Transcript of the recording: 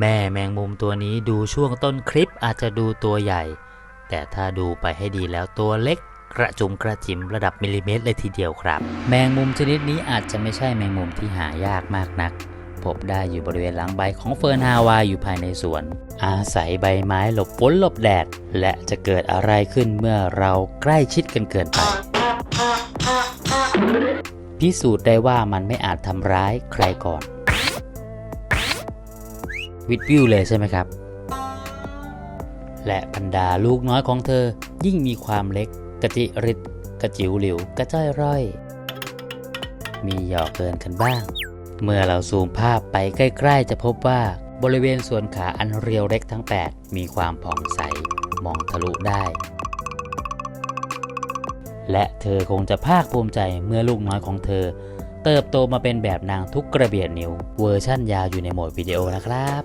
แม่แมงมุมตัวนี้ดูช่วงต้นคลิปอาจจะดูตัวใหญ่ แต่ถ้าดูไปให้ดีแล้วตัวเล็กกระจุมกระจิมระดับมิลลิเมตรเลยทีเดียวครับ แมงมุมชนิดนี้อาจจะไม่ใช่แมงมุมที่หายากมากนัก พบได้อยู่บริเวณหลังใบของเฟิร์นฮาวายอยู่ภายในสวน อาศัยใบไม้หลบฝนหลบแดด และจะเกิดอะไรขึ้นเมื่อเราใกล้ชิดกันเกินไป พิสูจน์ได้ว่ามันไม่อาจทำร้ายใครก่อน วิดวิวเลยใช่ไหมครับ และบรรดาลูกน้อยของเธอยิ่งมีความเล็ก กระจิริดกระจิ๋วหลิวกระจ้อยร่อย มีหยอกเกินกันบ้าง เมื่อเราซูมภาพไปใกล้ๆ จะพบว่าบริเวณส่วนขาอันเรียวเล็กทั้ง 8 มีความผ่องใสมองทะลุได้ และเธอคงจะภาคภูมิใจเมื่อลูกน้อยของเธอ เติบโตมาเป็นแบบนางทุกกระเบียดนิ้ว เวอร์ชั่นยาวอยู่ในโหมดวิดีโอนะครับ